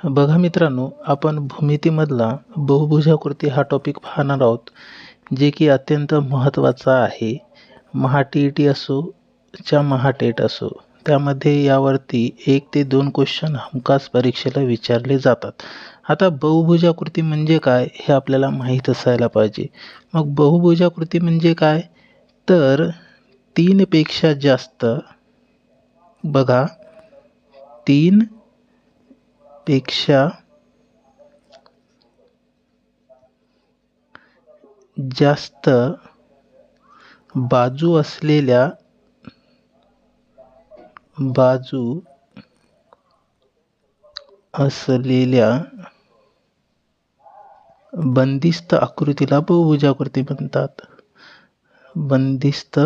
बघा मित्रांनो आपण भूमितीमधला बहुभुजाकृती हा टॉपिक पाहणार आहोत जे की अत्यंत महत्त्वाचा आहे. महा टी ई टी असो च्या महाटेट असो त्यामध्ये यावरती एक ते दोन क्वेश्चन हमखास परीक्षेला विचारले जातात. आता बहुभुजाकृती म्हणजे काय हे आपल्याला माहीत असायला पाहिजे. मग बहुभुजाकृती म्हणजे काय? तर तीनपेक्षा जास्त बघा तीन पेक्षा जास्त बाजू असलेल्या बाजू असलेल्या बंदिस्त आकृतीला बहुभुजाकृती म्हणतात. बंदिस्त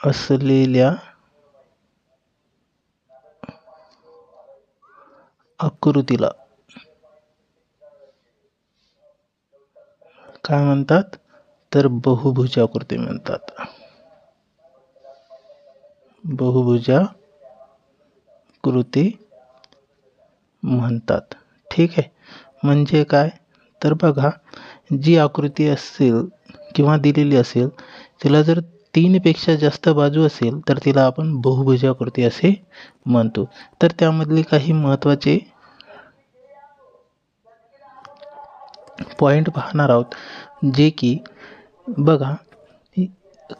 असलेल्या आकृतीला. काय म्हणतात? तर बहुभुजाकृती म्हणतात. बहुभुजा कृती म्हणतात. ठीक आहे. म्हणजे काय? तर बघा जी आकृती असेल किंवा दिलेली असेल तिला जर तीनपेक्षा जास्त बाजू असेल तर तिला आपण बहुभुजाकृती असे म्हणतो. तर त्यामधले काही महत्त्वाचे पॉईंट पाहणार आहोत जे की बघा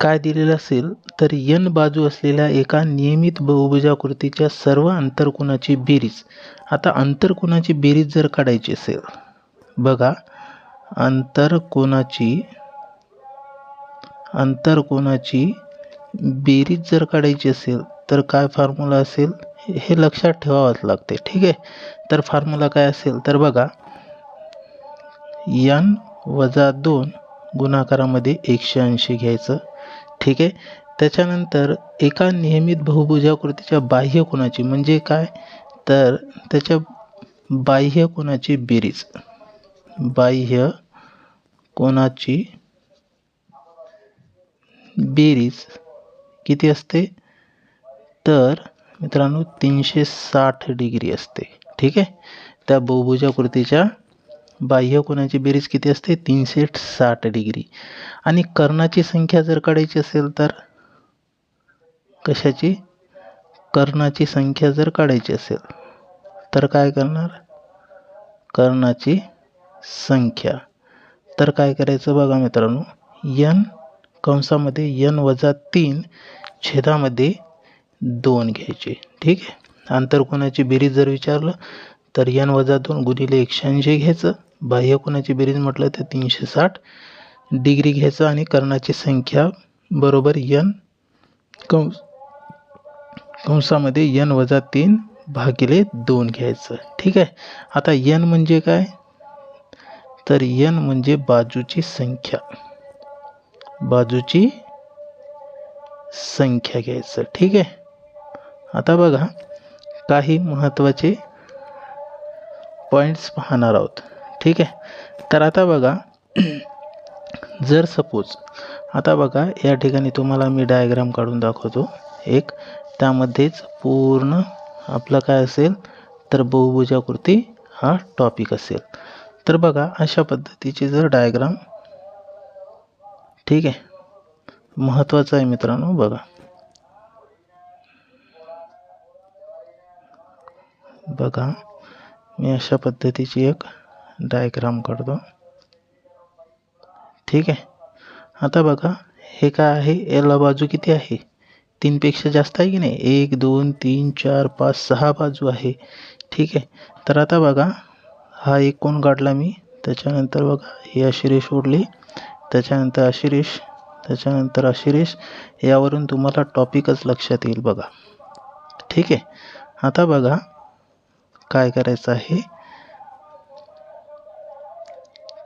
काय दिलेलं असेल तर यन बाजू असलेल्या एका नियमित बहुभुजाकृतीच्या सर्व आंतरकोणाची बेरीज. आता अंतरकोणाची बेरीज जर काढायची असेल बघा अंतर कोनाची बेरीज जर काढायची असेल तर काय फॉर्म्युला असेल? हे लक्षात ठेवावंच लागते ठीक आहे? तर फॉर्म्युला काय असेल? तर बघा यन वजा दोन गुणाकारामध्ये एकशे ऐंशी घ्यायचं ठीक आहे? त्याच्यानंतर एका नियमित बहुभुजाकृतीच्या बाह्य कोणाची म्हणजे काय? तर त्याच्या बाह्य कोणाची बेरीज बाह्य कोणाची बेरीज किती असते? तर मित्रांनो तीनशे साठ डिग्री असते. ठीक आहे? त्या बहुभुजाकृतीच्या बाह्य कोणाची बेरीज किती असते? तीनशे साठ डिग्री. आणि कर्णाची संख्या जर काढायची असेल तर? कशाची? कर्णाची संख्या जर काढायची असेल तर काय करणार? कर्णाची संख्या. तर काय करायचं बघा मित्रांनो यन कंसामध्ये यन वजा तीन छेदामध्ये दोन घ्यायचे. ठीक आहे? आंतरकोणाची बेरीज जर विचारलं तर यन वजा दोन गुणिले एकशे ऐंशी घ्यायचं. बाह्य कोणाची बेरीज म्हटलं तर तीनशे साठ डिग्री घ्यायचं आणि कर्णाची संख्या बरोबर यन कंस कंसामध्ये यन वजा तीन भागिले दोन घ्यायचं. ठीक आहे? आता यन म्हणजे काय? तर यन म्हणजे बाजूची संख्या. बाजूची संख्या घ्यायचं. ठीक आहे? आता बघा काही महत्त्वाचे पॉईंट्स पाहणार आहोत. ठीक आहे? तर आता बघा जर सपोज आता बघा या ठिकाणी तुम्हाला मी डायग्राम काढून दाखवतो. एक त्यामध्येच पूर्ण आपलं काय असेल? तर बहुभुजाकृती हा टॉपिक असेल. तर बघा अशा पद्धतीचे जर डायग्राम ठीक आहे. महत्त्वाचं आहे मित्रांनो बघा. बघा मी अशा पद्धतीची एक डायग्राम काढतो. ठीक आहे. आता बघा हे काय आहे? याला बाजू किती आहे? तीनपेक्षा जास्त आहे की नाही? एक दोन तीन चार पाच सहा बाजू आहे. ठीक आहे. तर आता बघा हा एक कोण काढला मी? त्याच्यानंतर बघा ही अशी रेष ओढली. त्याच्यानंतर अशिरीष त्याच्यानंतर अशिरीष यावरून तुम्हाला टॉपिकच लक्षात येईल बघा. ठीक? आहे आता बघा काय करायचं आहे?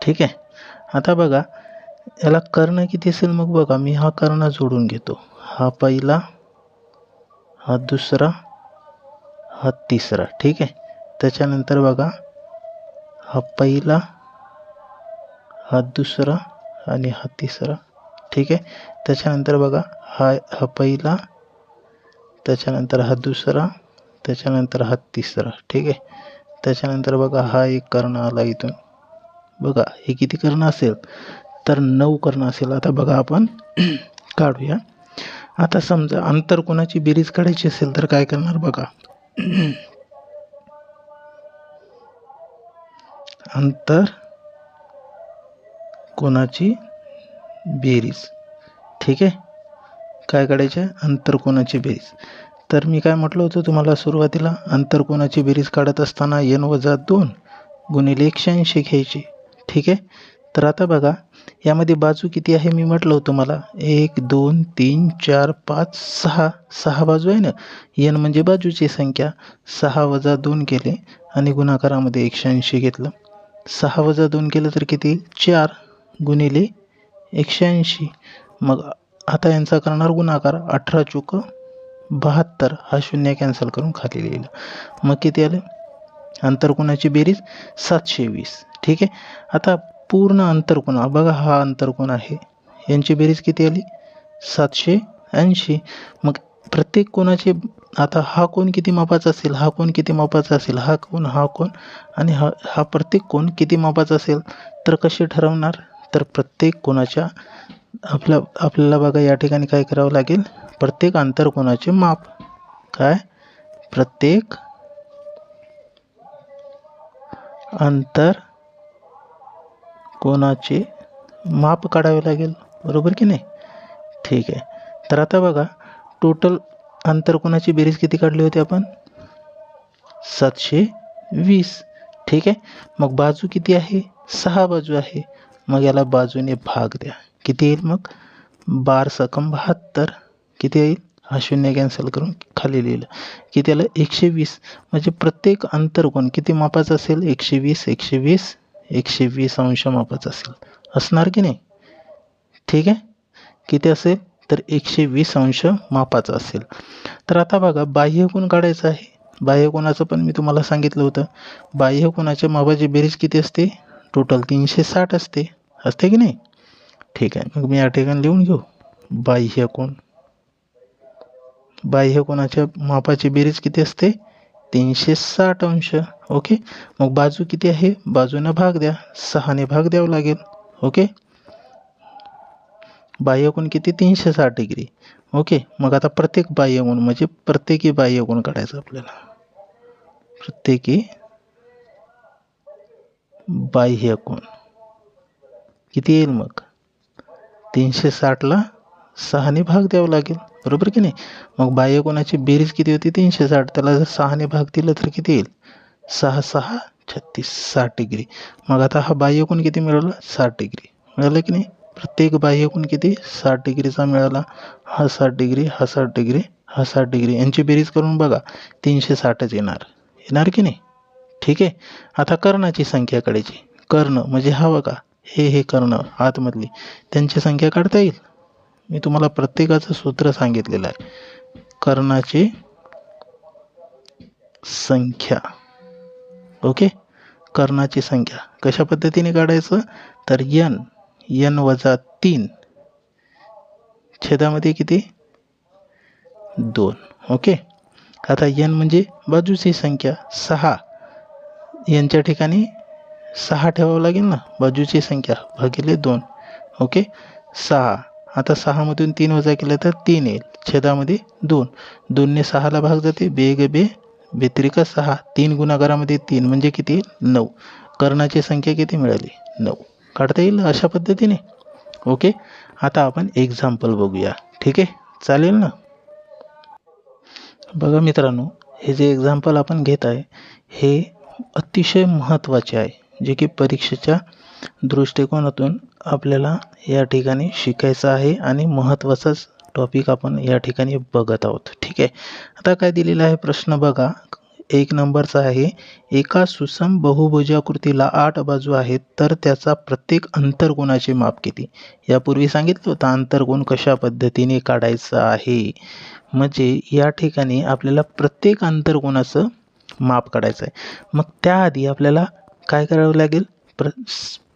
ठीक? आहे आता बघा याला कर्ण किती असेल मग बघा मी हा कर्ण जोडून घेतो. हा पहिला हा दुसरा हा तिसरा. ठीक? आहे त्याच्यानंतर बघा हा पहिला हा दुसरा आणि हा तिसरा. ठीक आहे? त्याच्यानंतर बघा हा हा पहिला त्याच्यानंतर हा दुसरा त्याच्यानंतर हा तिसरा. ठीक आहे? त्याच्यानंतर बघा हा एक कर्ण आला इथून. बघा हे किती कर्ण असेल? तर नऊ कर्ण असेल. आता बघा आपण काढूया. आता समजा अंतर कोणाची बेरीज काढायची असेल तर काय करणार बघा? अंतर कोणाची? बेरीज. ठीक आहे? काय काढायचे? अंतरकोनाची बेरीज. तर मी काय म्हटलं होतं तुम्हाला सुरुवातीला? अंतरकोणाची बेरीज काढत असताना एन वजा दोन गुणिले एकशे ऐंशी घ्यायची. ठीक आहे? तर आता बघा यामध्ये बाजू किती आहे? मी म्हटलं होतं मला एक दोन तीन चार पाच सहा. सहा बाजू आहे ना? एन म्हणजे बाजूची संख्या. सहा वजा दोन केले आणि गुणाकारामध्ये एकशे ऐंशी घेतलं. सहा वजा दोन केलं तर किती चार. गुणिले एकशे ऐंशी. मग आता यांचा करणार गुणाकार अठरा चुक बहात्तर. हा शून्य कॅन्सल करून खाली लिहिलं. मग किती आलं? अंतरकोणाची बेरीज? सातशे वीस. ठीक आहे? आता पूर्ण अंतरकोण बघा हा अंतरकोण आहे. यांची बेरीज किती आली? सातशे ऐंशी. मग प्रत्येक कोणाचे आता हा कोण किती मापाचा असेल? हा कोण किती मापाचा असेल? हा कोण? हा कोण? आणि हा हा प्रत्येक कोण किती मापाचा असेल? तर कसे ठरवणार? तर प्रत्येक कोणाच्या आपल्या आपल्याला बघा या ठिकाणी काय करावं लागेल? प्रत्येक अंतर कोणाचे माप. काय? प्रत्येक अंतर कोणाचे माप काढावे लागेल. बरोबर की नाही? ठीक आहे. तर आता बघा टोटल अंतर कोणाची बेरीज किती काढली होती आपण? सातशे वीस. ठीक आहे? मग बाजू किती आहे? सहा बाजू आहे. मग याला बाजूने भाग द्या. किती येईल मग? बार सकम बहात्तर. किती येईल? हा शून्य कॅन्सल करून खाली लिहिलं. की त्याला एकशे वीस म्हणजे प्रत्येक अंतर कोण किती मापाचं असेल? एकशे वीस एकशे वीस एकशे वीस अंश मापाचं असेल. असणार की नाही? ठीक आहे? किती असेल? तर एकशे वीस अंश मापाचं असेल. तर आता बघा बाह्य कोण काढायचं आहे. बाह्य कोणाचं पण मी तुम्हाला सांगितलं होतं. बाह्य कोणाच्या मापाची बेरीज किती असते? टोटल तीनशे साठ असते. असते की नाही? ठीक आहे. मग मी या ठिकाणी लिहून घेऊ. बाह्य कोण? बाह्य कोणाच्या मापाची बेरीज किती असते? तीनशे साठ अंश. ओके? मग बाजू किती आहे? बाजूनं भाग द्या. सहाने भाग द्यावं लागेल. ओके? बाह्यकोण किती? तीनशे साठ डिग्री. ओके? मग आता प्रत्येक बाह्यकोण म्हणजे प्रत्येकी बाह्यकोण काढायचं आपल्याला? प्रत्येकी बाह्यकोण किती येईल मग? तीनशे साठला सहाने भाग द्यावं लागेल. बरोबर की नाही? मग बाह्यकोनाची बेरीज किती होती? तीनशे साठ. त्याला जर सहाने भाग दिलं तर किती येईल? सहा सहा छत्तीस साठ डिग्री. मग आता हा बाह्यकोण किती मिळवला? साठ डिग्री. मिळालं की नाही? प्रत्येक बाह्यकोण किती? साठ डिग्रीचा मिळाला. हा साठ डिग्री हा साठ डिग्री हा साठ डिग्री. यांची बेरीज करून बघा. तीनशे साठच येणार. येणार की नाही? ठीक आहे? आता कर्णाची संख्या कडेची कर्ण म्हणजे हा बघा. हे हे कर्ण आतमधली. त्यांची संख्या काढता येईल? मी तुम्हाला प्रत्येकाचं सूत्र सांगितलेलं आहे. कर्णाची संख्या. ओके? कर्णाची संख्या. कशा पद्धतीने काढायचं? तर यन यन वजा तीन. छेदामध्ये किती? दोन. ओके? आता यन म्हणजे बाजूची संख्या सहा. यांच्या ठिकाणी सहा ठेवावं लागेल ना? बाजूची संख्या भागिले दोन. ओके सहा. आता सहामधून तीन वजा केलं तर तीन येईल. छेदामध्ये दोन. दोनने सहाला भाग जाते. बे ग बे व्यतिरिक्त सहा. तीन गुणाकारामध्ये तीन म्हणजे किती? नऊ. कर्णाची संख्या किती मिळाली? नऊ. काढता येईल अशा पद्धतीने? ओके आता आपण एक्झाम्पल बघूया. ठीक आहे? चालेल ना? बघा मित्रांनो हे जे एक्झाम्पल आपण घेत आहे हे अतिशय महत्त्वाचे आहे. जे की परीक्षेच्या दृष्टिकोनातून आपल्याला या ठिकाणी शिकायचं आहे आणि महत्त्वाचाच टॉपिक आपण या ठिकाणी बघत आहोत. ठीक आहे? आता काय दिलेला आहे प्रश्न बघा. एक नंबरचा आहे एका सुसम बहुभुजाकृतीला आठ बाजू आहेत तर त्याचा प्रत्येक अंतर्गुणाचे माप किती? यापूर्वी सांगितलं होतं अंतर्गुण कशा पद्धतीने काढायचं आहे? म्हणजे या ठिकाणी आपल्याला प्रत्येक अंतर्गुणाचं माप काढायचं आहे. मग त्याआधी आपल्याला काय करावं लागेल? प्र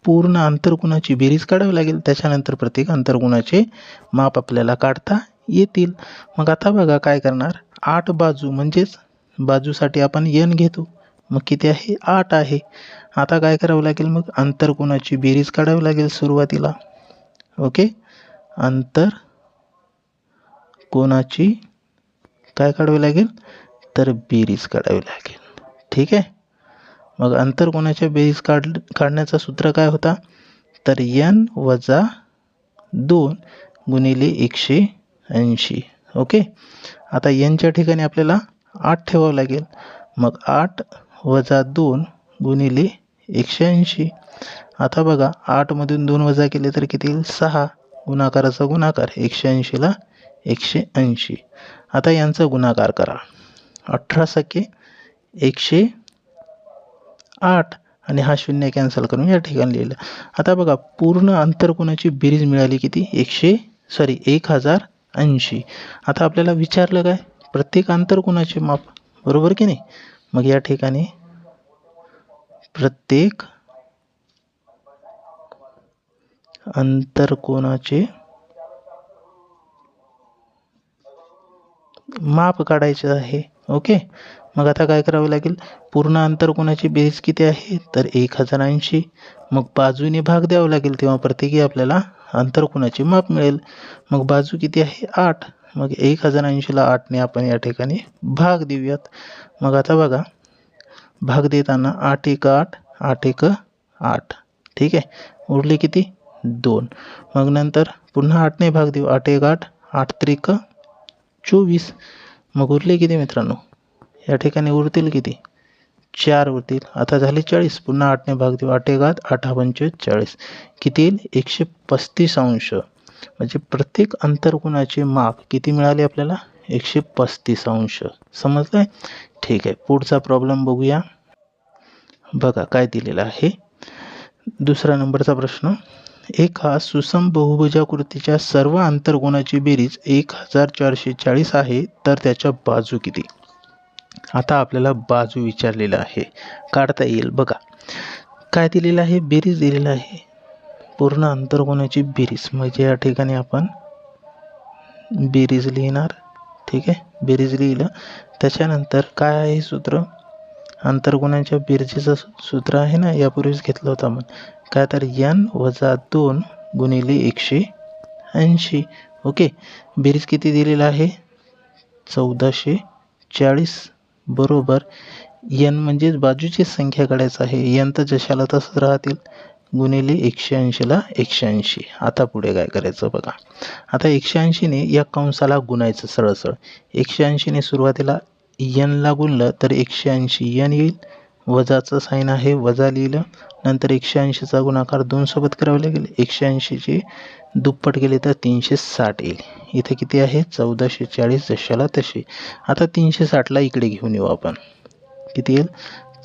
पूर्ण अंतर्गुणाची बेरीज काढावी लागेल. त्याच्यानंतर प्रत्येक अंतर्गुणाचे माप आपल्याला काढता येतील. मग आता बघा काय करणार? आठ बाजू म्हणजेच बाजूसाठी आपण यन घेतो. मग किती आहे? आठ आहे. आता काय करावं लागेल? मग आंतरकोणाची बेरीज काढावी लागेल सुरुवातीला. ओके? अंतर कोणाची? काय काढावी लागेल? तर बेरीज काढावी लागेल. ठीक आहे? मग आंतरकोणाच्या बेरीज काढ काढण्याचा सूत्र काय होता? तर यन वजा दोन गुणिले एकशे ऐंशी. ओके? आता यनच्या ठिकाणी आपल्याला आठ ठेवावं लागेल. मग आठ वजा दोन गुणिले एकशे ऐंशी. आता बघा आठमधून दोन वजा केले तर किती येईल? सहा. गुणाकाराचा गुणाकार एकशे ऐंशीला एकशे ऐंशी. आता यांचा गुणाकार करा. अठरा सके एकशे आठ आणि हा शून्य कॅन्सल करून या ठिकाणी लिहिलं. आता बघा पूर्ण आंतरकोणाची बेरीज मिळाली किती? एकशे सॉरी एक हजार ऐंशी. आता आपल्याला विचारलं काय? प्रत्येक आंतरकोणाचे माप बरोबर की नाही? मग या ठिकाणी प्रत्येक अंतरकोणाचे माप काढायचे आहे. ओके मग आता काय करावं लागेल? पूर्ण अंतरकोणाची बेरीज किती आहे? तर एक हजार ऐंशी. मग बाजूने भाग द्यावा लागेल तेव्हा प्रत्येकी आपल्याला अंतरकोणाचे माप मिळेल. मग बाजू किती आहे? आठ. मग एक हजार ऐंशीला आठने आपण या ठिकाणी भाग देऊयात. मग आता बघा. भाग देताना आठ एक आठ आठ एक आठ. ठीक आहे? उरले किती? दोन. मग नंतर पुन्हा आठने भाग देऊ. आठ एक आठ आठ त्रिक चोवीस. मग उरले किती मित्रांनो? या ठिकाणी उरतील किती? चार उरतील. आता झाले चाळीस. पुन्हा आठने भाग देऊ. आठ एक आठ पंचवीस चाळीस किती येईल? एकशे पस्तीस अंश. म्हणजे प्रत्येक अंतरकोणाचे माप किती मिळाले आपल्याला? एकशे पस्तीस अंश. समजलं ठीक आहे. पुढचा प्रॉब्लेम बघूया. बघा काय दिलेलं आहे. दुसरा नंबरचा प्रश्न. एका सुसम बहुभुजाकृतीच्या सर्व आंतरकोणाची बेरीज एक हजार चारशे चाळीस आहे तर त्याच्या बाजू किती? आता आपल्याला बाजू विचारलेला आहे. काढता येईल. बघा. काय दिलेलं आहे? बेरीज दिलेलं आहे. पूर्ण अंतरकोणाची बेरीज. म्हणजे या ठिकाणी आपण बेरीज लिहिणार. ठीक आहे? बेरीज लिहिलं. त्याच्यानंतर काय आहे सूत्र? आंतरगुणांच्या बेरजेचं सूत्र आहे ना? यापूर्वीच घेतलं होतं आपण. काय तर यन वजा दोन गुणिले एकशे ऐंशी. ओके. बेरीज किती दिलेलं आहे? चौदाशे चाळीस. बरोबर. यन म्हणजेच बाजूची संख्या काढायचं आहे. यन तर जशाला तसंच राहतील. गुणिले एकशे ऐंशीला एकशे ऐंशी. आता पुढे काय करायचं बघा. आता एकशे ऐंशीने या कंसाला गुणायचं सरळ सरळ एकशे ऐंशीने सुरुवातीला यनला गुणलं तर एकशे ऐंशी. यन येईल वजाचं साईन आहे वजा लिहिलं नंतर एकशे ऐंशीचा गुणाकार दोनसोबत करावे लागेल. एकशे ऐंशीचे दुप्पट गेले तर तीनशे साठ येईल. इथे किती आहे? चौदाशे चाळीस जशाला तसे आता तीनशे साठला इकडे घेऊन येऊ आपण. किती येईल?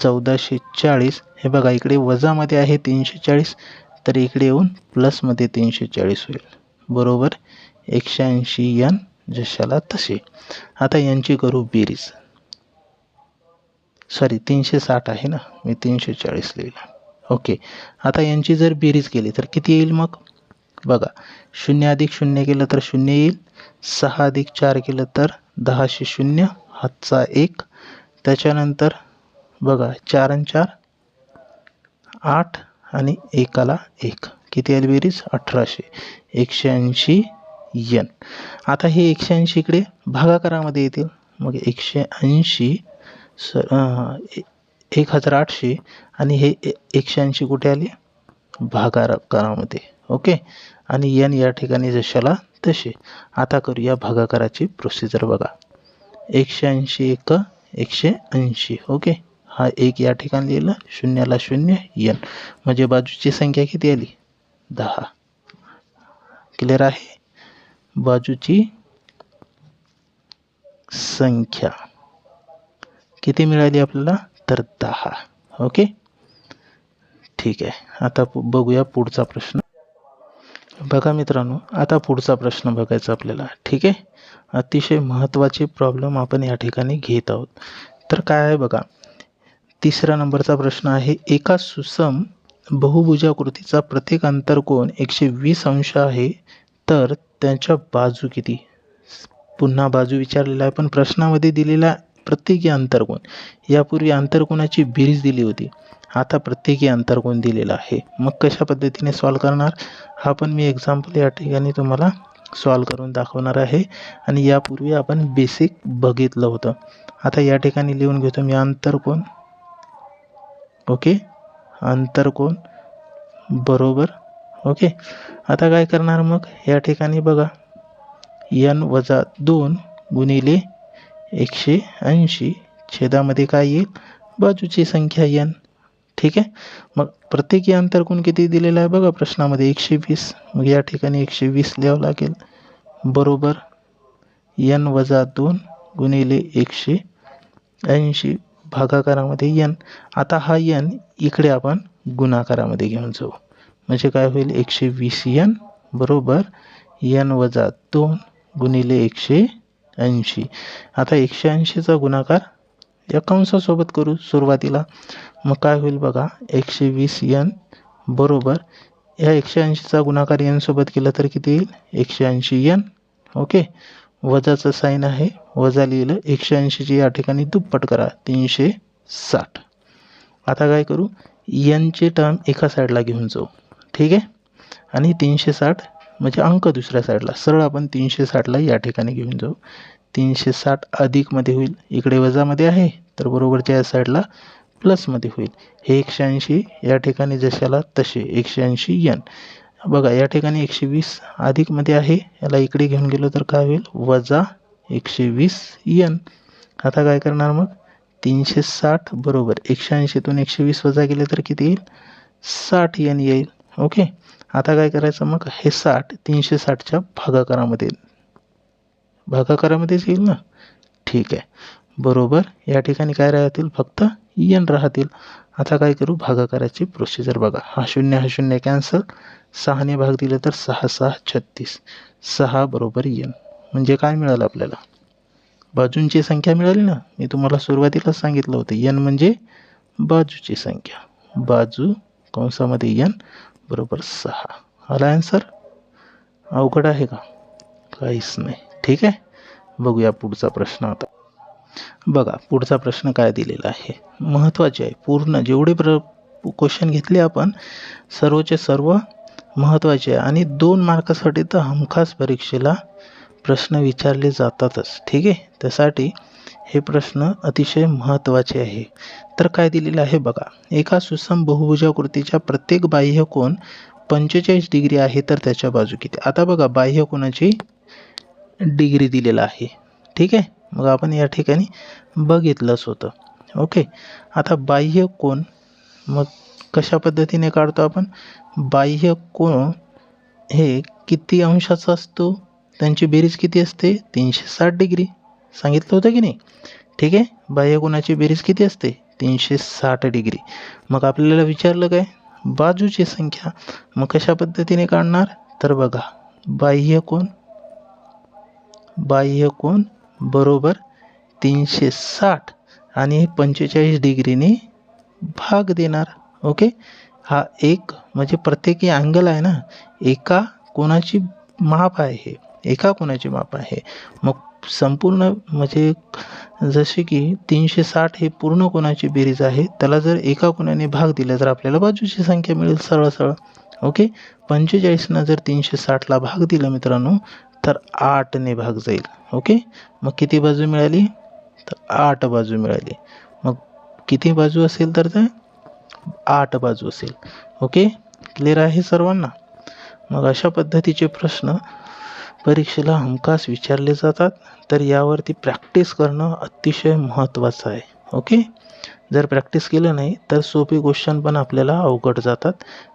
चौदाशे चाळीस. हे बघा इकडे वजामध्ये आहे तीनशे चाळीस तर इकडे येऊन प्लसमध्ये तीनशे चाळीस होईल. बरोबर? एकशे ऐंशी यन जशाला तसे. आता यांची करू बेरीज. सॉरी तीनशे साठ आहे ना? मी तीनशे चाळीस लिहिलं. ओके आता यांची जर बेरीज केली तर किती येईल मग? बघा शून्य अधिक शून्य केलं तर शून्य येईल. सहा अधिक चार केलं तर दहाशे शून्य हातचा एक. त्याच्यानंतर बघा चार आणि चार आठ आणि एकाला एक. किती येईल बेरीज? अठराशे. एकशे ऐंशी यन. आता हे एकशे ऐंशी इकडे भागाकारामध्ये येतील. मग एकशे ऐंशी स एक हजार आठशे आणि हे एकशे ऐंशी कुठे आले? भागाकारामध्ये. ओके? आणि यन या ठिकाणी जशाला तसे. आता करूया भागाकाराची प्रोसिजर बघा. एकशे ऐंशी एक एकशे ऐंशी. ओके? हा एक या ठिकाणी लिहिलं. शून्याला शून्य यन. म्हणजे बाजूची संख्या किती आली? दहा. क्लिअर आहे? बाजूची संख्या. किती मिळाली आपल्याला? तर दहा. ओके? ठीक आहे. आता बघूया पुढचा प्रश्न. बघा मित्रांनो आता पुढचा प्रश्न बघायचा आपल्याला. ठीक आहे? अतिशय महत्त्वाचे प्रॉब्लेम आपण या ठिकाणी घेत आहोत. तर काय आहे बघा? तिसऱ्या नंबरचा प्रश्न आहे एका सुसम बहुभुजाकृतीचा प्रत्येक अंतरकोन एकशे वीस अंश आहे तर त्यांच्या बाजू किती? पुन्हा बाजू विचारलेला आहे पण प्रश्नामध्ये दिलेला प्रत्येकी अंतरकोण यापूर्वी अंतरकोणाची बेरीज दिली होती. आता प्रत्येकी अंतरकोण दिलेला आहे. मग कशा पद्धतीने सॉल्व करणार? हा पण मी एक्झाम्पल या ठिकाणी तुम्हाला सॉल्व करून दाखवणार आहे. आणि यापूर्वी आपण बेसिक बघितलं होतं. आता या ठिकाणी लिहून घेतो मी अंतरकोण ओके? अंतरकोण बरोबर ओके? आता काय करणार मग? या ठिकाणी बघा. यन वजा दोन गुणिले एकशे ऐंशी छेदामध्ये काय येईल? बाजूची संख्या यन ठीक आहे? मग प्रत्येकी अंतरकोण किती दिलेलं आहे बघा प्रश्नामध्ये? एकशे वीस. मग या ठिकाणी एकशे वीस लिहावं लागेल. बरोबर. यन वजा दोन गुणिले एकशे ऐंशी भागाकारामध्ये यन आता हा यन इकडे आपण गुणाकारामध्ये घेऊन जाऊ. म्हणजे काय होईल? एकशे वीस यन बरोबर यन वजा दोन गुणिले एकशे ऐंशी आता एकशे ऐंशीचा गुणाकार या कंसासोबत करू सुरुवातीला. मग काय होईल बघा? एकशे वीस यन बरोबर या एकशे ऐंशीचा गुणाकार यनसोबत केला तर किती येईल? एकशे ऐंशी यन ओके? वजाचं साईन आहे. वजा लिहिलं. एकशे ऐंशीची या ठिकाणी दुप्पट करा. तीनशे साठ. आता काय करू? यनचे टर्म एका साईडला घेऊन जाऊ. ठीक आहे? आणि तीनशे साठ म्हणजे अंक दुसऱ्या साईडला. सरळ आपण तीनशे साठला या ठिकाणी घेऊन जाऊ. तीनशे साठ अधिकमध्ये होईल. इकडे वजामध्ये आहे तर बरोबरच्या या साईडला प्लसमध्ये होईल. हे एकशे ऐंशी या ठिकाणी जशाला तसे. एकशे ऐंशी यन बघा या ठिकाणी एकशे वीस अधिकमध्ये आहे. याला इकडे घेऊन गेलो तर काय होईल? वजा एकशे वीस यन आता काय करणार मग? तीनशे साठ बरोबर. एकशे ऐंशीतून एकशे वीस वजा केले तर किती येईल? साठ यन येईल. ओके आता काय करायचं मग? हे साठ तीनशे साठच्या भागाकारामध्ये. भागाकारामध्येच येईल ना? ठीक आहे. बरोबर. या ठिकाणी काय राहतील? फक्त यन राहतील. आता काय करू? भागाकाराची प्रोसिजर बघा. हा शून्य हा शून्य कॅन्सल सहाने भाग दिले तर सहा सहा छत्तीस. सहा बरोबर यन म्हणजे काय मिळालं आपल्याला? बाजूंची संख्या मिळाली ना? मी तुम्हाला सुरुवातीलाच सांगितलं होतं. यन म्हणजे बाजूची संख्या. बाजू कंसामध्ये यन बरोबर सहा. आला आन्सर अवघड आहे का? काहीच नाही. ठीक आहे? बघूया पुढचा प्रश्न आता. बघा पुढचा प्रश्न काय दिलेला आहे? महत्त्वाचे आहे. पूर्ण जेवढे प्र क्वेश्चन घेतले आपण सर्वचे सर्व महत्त्वाचे आहे. आणि दोन मार्कासाठी तर हमखास परीक्षेला प्रश्न विचारले जातातच. ठीक आहे? त्यासाठी हे प्रश्न अतिशय महत्त्वाचे आहे. तर काय दिलेलं आहे बघा. एका सुसम बहुभुजाकृतीच्या प्रत्येक बाह्य कोण पंचेचाळीस डिग्री आहे तर त्याच्या बाजू किती? आता बघा बाह्यकोनाची डिग्री दिलेला आहे. ठीक आहे? मग आपण या ठिकाणी बघितलंच होतं. ओके? आता बाह्य कोण मग कशा पद्धतीने काढतो आपण? बाह्य कोण हे किती अंशाचा असतो? त्यांची बेरीज किती असते? तीनशे साठ डिग्री. सांगितलं होतं की नाही? ठीक आहे. बाह्यकोणाची बेरीज किती असते? तीनशे साठ डिग्री. मग आपल्याला विचारलं काय? बाजूची संख्या. मग कशा पद्धतीने काढणार? तर बघा. बाह्य कोण बाह्य कोण बरोबर तीनशे साठ आणि पंचेचाळीस डिग्रीने भाग देणार. ओके? हा एक म्हणजे प्रत्येकी अँगल आहे ना? एका कोणाची माप आहे हे. एका कोणाची माप आहे? मग संपूर्ण म्हणजे जसे की तीनशे साठ हे पूर्ण कोणाची बेरीज आहे? त्याला जर एका कोणाने भाग दिला तर आपल्याला बाजूची संख्या मिळेल सरळ सरळ ओके? पंचेचाळीसनं जर तीनशे साठला भाग दिला मित्रांनो तर आठने भाग जाईल. ओके? मग किती बाजू मिळाली? तर आठ बाजू मिळाली. मग किती बाजू असेल तर ते? आठ बाजू असेल. ओके? क्लिअर आहे सर्वांना? मग अशा पद्धतीचे प्रश्न परीक्षेला हमखास विचारले जातात तर यावरती प्रॅक्टिस करणं अतिशय महत्त्वाचं आहे. ओके जर प्रॅक्टिस केलं नाही तर सोपी क्वेश्चन पण आपल्याला अवघड जातात.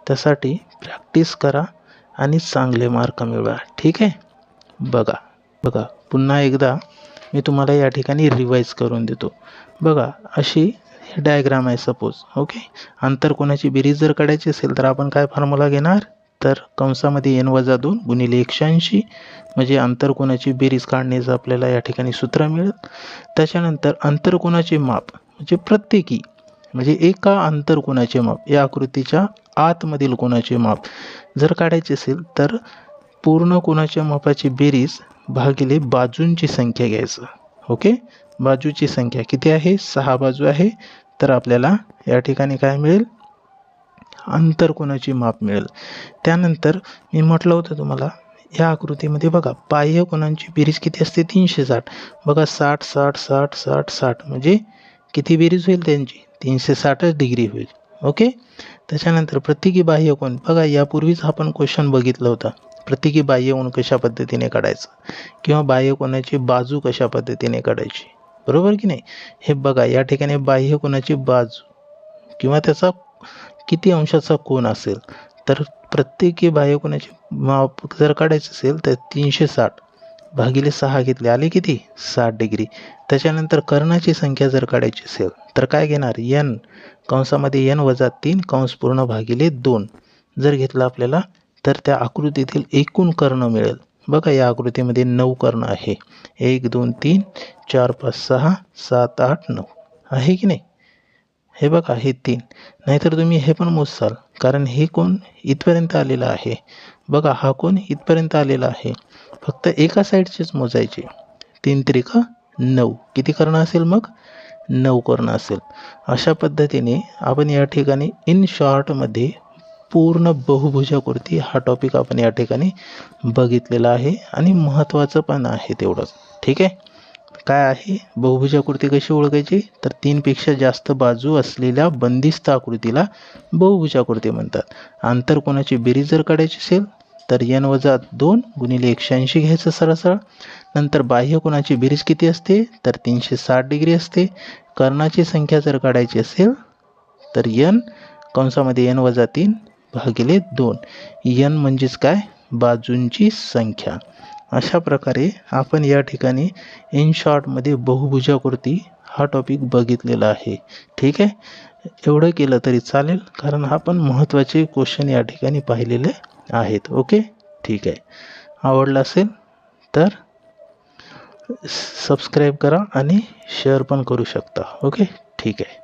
त्यासाठी प्रॅक्टिस करा आणि चांगले मार्क मिळवा. ठीक आहे? बघा बघा पुन्हा एकदा मी तुम्हाला या ठिकाणी रिवाईज करून देतो. बघा अशी डायग्राम आहे सपोज ओके अंतर कोणाची? बेरीज जर काढायची असेल तर आपण काय फॉर्म्युला घेणार? तर कंसामध्ये एन वजा दोन गुणिले एकशे ऐंशी म्हणजे आंतरकोणाची बेरीज काढण्याचं आपल्याला या ठिकाणी सूत्र मिळेल. त्याच्यानंतर आंतरकोणाचे माप म्हणजे प्रत्येकी म्हणजे एका आंतरकोणाचे माप या आकृतीच्या आतमधील कोणाचे माप जर काढायचे असेल तर पूर्ण कोणाच्या मापाची बेरीज भागिले बाजूंची संख्या घ्यायचं. ओके? बाजूची संख्या किती आहे? सहा बाजू आहे. तर आपल्याला या ठिकाणी काय मिळेल? अंतर कोणाची माप मिळेल? त्यानंतर मी म्हटलं होतं तुम्हाला या आकृतीमध्ये बघा बाह्य कोणांची बेरीज किती असते? तीनशे साठ. बघा साठ साठ साठ साठ साठ. म्हणजे किती बेरीज होईल त्यांची? तीनशे साठच डिग्री होईल. ओके त्याच्यानंतर प्रत्येकी बाह्य कोण? बघा यापूर्वीच आपण क्वेश्चन बघितलं होता. प्रत्येकी बाह्य कोण कशा पद्धतीने काढायचं? किंवा बाह्य कोणाची बाजू कशा पद्धतीने काढायची? बरोबर की नाही? हे बघा या ठिकाणी बाह्य कोणाची बाजू किंवा त्याचा किती अंशाचा कोण असेल? तर प्रत्येकी बाह्य कोणाची माप जर काढायचं असेल तर तीनशे साठ भागिले सहा घेतले. आले किती? साठ डिग्री. त्याच्यानंतर कर्णाची संख्या जर काढायची असेल तर काय घेणार? यन कंसामध्ये यन वजा तीन कंस पूर्ण भागिले दोन. जर घेतलं आपल्याला तर त्या आकृतीतील एकूण कर्ण मिळेल. बघा या आकृतीमध्ये नऊ कर्ण आहे. एक दोन तीन चार पाच सहा सात आठ नऊ. आहे की नाही? हे बघा हे तीन. नाहीतर तुम्ही हे पण मोजसाल कारण हे कोण इथपर्यंत आलेला आहे? बघा हा कोण इथपर्यंत आलेला आहे? फक्त एका साईडचेच मोजायचे. तीन त्रिका नऊ. किती कर्ण असेल मग? नऊ कर्ण असेल. अशा पद्धतीने आपण या ठिकाणी इन शॉर्टमध्ये पूर्ण बहुभुजाकृती हा टॉपिक आपण या ठिकाणी बघितलेला आहे आणि महत्त्वाचं पण आहे तेवढंच. ठीक आहे? काय आहे? बहुभुजाकृती कशी ओळखायची? तर तीनपेक्षा जास्त बाजू असलेल्या बंदिस्त आकृतीला बहुभुजाकृती म्हणतात. आंतर कोणाची? बेरीज जर काढायची असेल तर यन वजा दोन गुणिले एकशे ऐंशी घ्यायचं सरळ सरळ नंतर बाह्य कोणाची बेरीज किती असते? तर तीनशे साठ डिग्री असते. कर्णाची संख्या जर काढायची असेल तर यन कंसामध्ये यन वजा तीन भागिले दोन. यन म्हणजेच काय? बाजूंची संख्या. अशा प्रकारे आपण या ठिकाणी इन शॉर्टमध्ये बहुभुजाकृती हा टॉपिक बघितलेला आहे. ठीक आहे? एवढं केलं तरी चालेल कारण आपण महत्त्वाचे क्वेश्चन या ठिकाणी पाहिलेले आहेत. ओके ठीक आहे. आवडलं असेल तर सबस्क्राईब करा आणि शेअर पण करू शकता. ओके ठीक आहे.